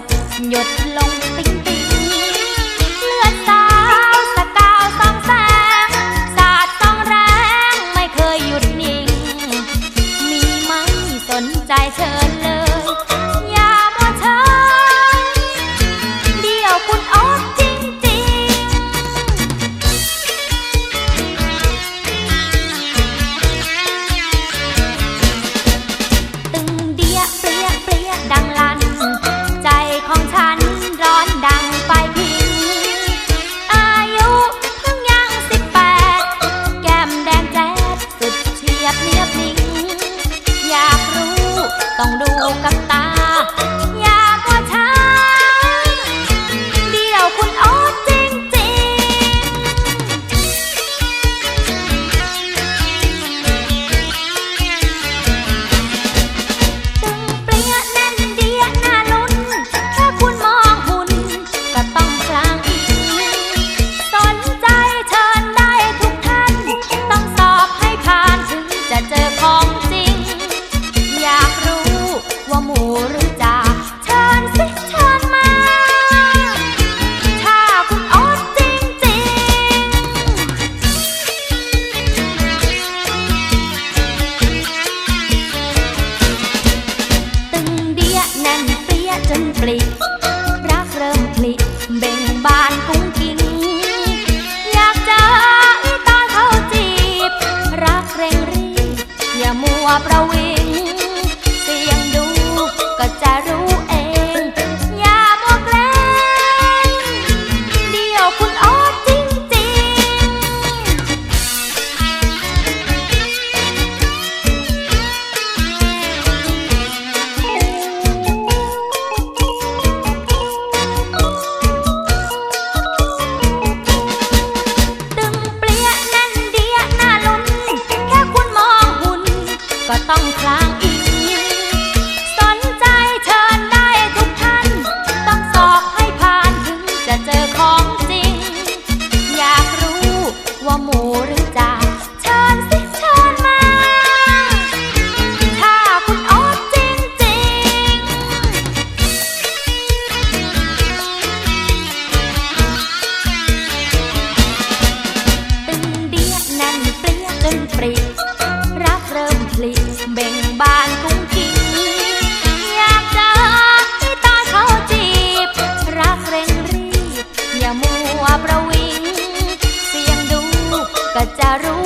ดหยดลงติ๊งติ๊งเลือดสาวสกาวสองแสง สาดต้องแรงไม่เคยหยุดนิ่ง มีไหมสนใจเชิญ tổng đu cắt tay and bleak ต้องคลางอิสนใจเชิญได้ทุกท่าน ต้องสอบให้ผ่านถึงจะเจอของจริง อยากรู้ว่าหมูหรือจ่าเชิญสิเชิญมา ถ้าคุณโอ๊ตจริงจริงตึงเดียนั่นเปรี้ยจนปรี ก็จะรู้